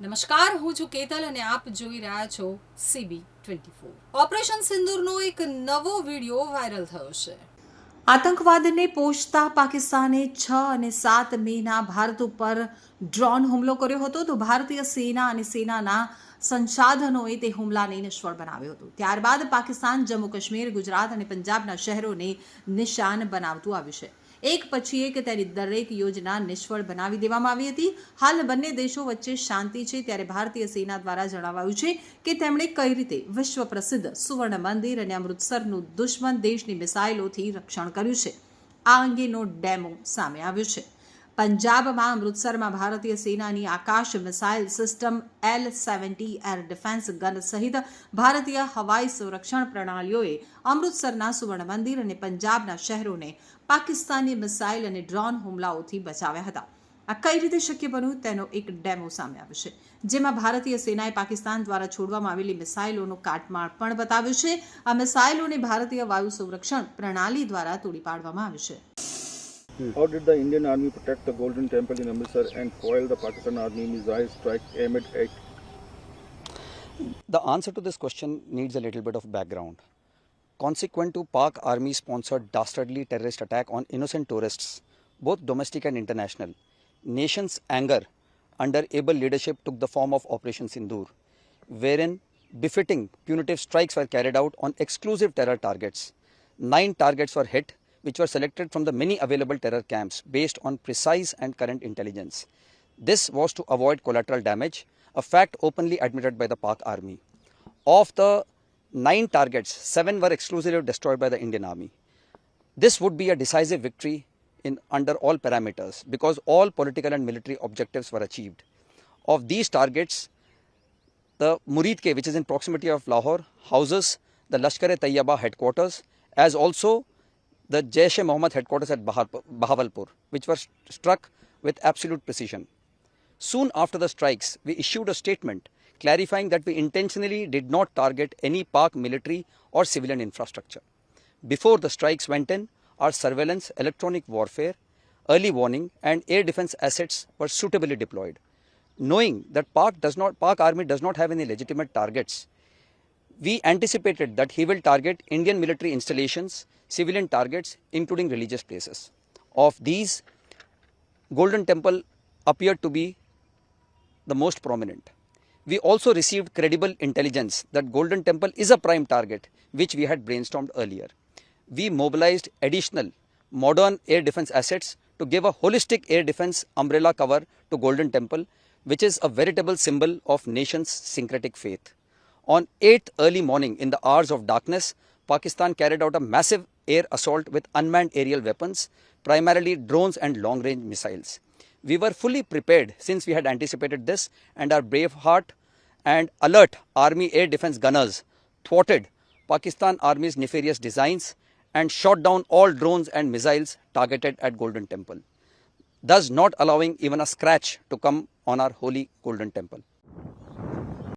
નમસ્કાર, હું છું કેતલ અને આપ જોઈ રહ્યા છો સીબી ટ્વેન્ટી ફોર ઓપરેશન સિંદૂરનો એક નવો વીડિયો વાયરલ થયો છે. આતંકવાદને પોષતા પાકિસ્તાને છ અને સાત મેના ભારત ઉપર ડ્રોન હુમલો કર્યો હતો તો ભારતીય સેના અને સેનાના સંસાધનોએ તે હુમલાને નિષ્ફળ બનાવ્યો હતો. ત્યારબાદ પાકિસ્તાન જમ્મુ કાશ્મીર ગુજરાત અને પંજાબના શહેરોને નિશાન બનાવતું આવ્યું છે. એક પછી એક તેની દરેક યોજના નિષ્ફળ બનાવી દેવામાં આવી હતી. હાલ બંને દેશો વચ્ચે શાંતિ છે ત્યારે ભારતીય સેના દ્વારા જણાવાયું છે કે તેમણે કઈ રીતે વિશ્વ પ્રસિદ્ધ સુવર્ણ મંદિર અને અમૃતસરનું દુશ્મન દેશની મિસાઇલોથી રક્ષણ કર્યું છે. આ અંગેનો ડેમો સામે આવ્યો છે. પંજાબમાં અમૃતસરમાં ભારતીય સેનાની Akash missile system L seventy air defence gun સહિત ભારતીય હવાઈ સંરક્ષણ પ્રણાલીઓએ અમૃતસરના સુવર્ણ મંદિર અને પંજાબના શહેરોને પાકિસ્તાની મિસાઇલ અને ડ્રોન હુમલાઓથી બચાવ્યા હતા. આ કઈ રીતે શક્ય બન્યું તેનો એક ડેમો સામે આવ્યો છે, જેમાં ભારતીય સેનાએ પાકિસ્તાન દ્વારા છોડવામાં આવેલી મિસાઇલોનો કાટમાળ પણ બતાવ્યો છે. આ મિસાઇલોને ભારતીય વાયુ સંરક્ષણ પ્રણાલી દ્વારા તોડી પાડવામાં આવ્યું છે. Hmm. How did the Indian Army protect the Golden Temple in Amritsar and foil the Pakistan Army missile strike aimed at The answer to this question needs a little bit of background. Consequent to Pak army sponsored dastardly terrorist attack on innocent tourists, both domestic and international, nation's anger under able leadership took the form of Operation Sindoor, wherein befitting punitive strikes were carried out on exclusive terror targets. Nine targets were hit, which were selected from the many available terror camps based on precise and current intelligence. This was to avoid collateral damage, a fact openly admitted by the Pak army. Of the nine targets, seven were exclusively destroyed by the Indian army. This would be a decisive victory in under all parameters because all political and military objectives were achieved. Of these targets, the Murid K, which is in proximity of Lahore, houses the Lashkar-e-Tayyaba headquarters, as also the Jaish-e-Mohammed headquarters at Bahawalpur, which were st- struck with absolute precision. Soon after the strikes, we issued a statement clarifying that we intentionally did not target any Pak military or civilian infrastructure. Before the strikes went in, our surveillance, electronic warfare, early warning, and air defense assets were suitably deployed. Knowing that Pak does not, Pak army does not have any legitimate targets, we anticipated that he will target Indian military installations, civilian targets, including religious places. Of these, Golden Temple appeared to be the most prominent. We also received credible intelligence that Golden Temple is a prime target, which we had brainstormed earlier. We mobilized additional modern air defense assets to give a holistic air defense umbrella cover to Golden Temple, which is a veritable symbol of nation's syncretic faith. On 8th early morning in the hours of darkness, Pakistan carried out a massive air assault with unmanned aerial weapons, primarily drones and long range missiles. We were fully prepared since we had anticipated this, and our brave heart and alert Army air defense gunners thwarted Pakistan Army's nefarious designs and shot down all drones and missiles targeted at Golden Temple, thus not allowing even a scratch to come on our holy Golden Temple.